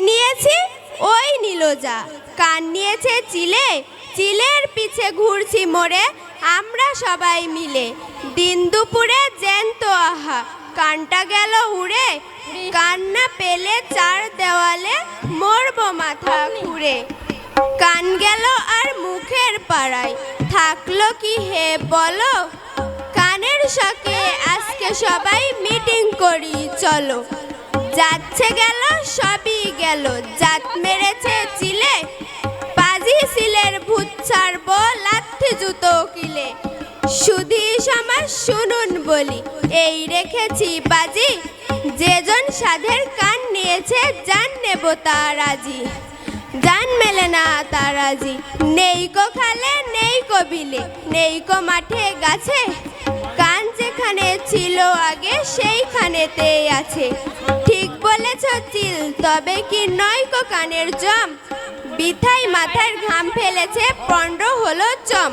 নিয়েছি? ওই নীলজা। কান নিয়েছে চিলে, চিলের পিছে ঘুরছি মোড়ে, আমরা সবাই মিলে। দিন দুপুরে জ্যান্ত আহা, কানটা গেল উড়ে, কান্না পেলে চার দেওয়ালে মরবো মাথা ঘুরে। কান গেল আর মুখের পাড়ায়, থাকল কি হে বলো? কানের শখে আজকে সবাই মিটিং করি, চলো। যাচ্ছে গেল, সবই গেল। জাত মেরেছে চিলে, পাজি সিলের ভূত ছাড়বো, লাথি জুতো কিলে। সুধি সমাজ শুনুন বলি, এই রেখেছি বাজি। যেজন সাধের কান নিয়েছে, জান নেব তার আজি। জান মেলে না তার আজি। নেই কো খালে, নেই কো বিলে, নেই কো মাঠে গাছে। কান যেখানে ছিল আগে, সেইখানেতেই আছে। ঠিক চিল তবে কি নয় কো কানের জম? বিথাই মাথার ঘাম ফেলেছে পণ্ড হলো চম।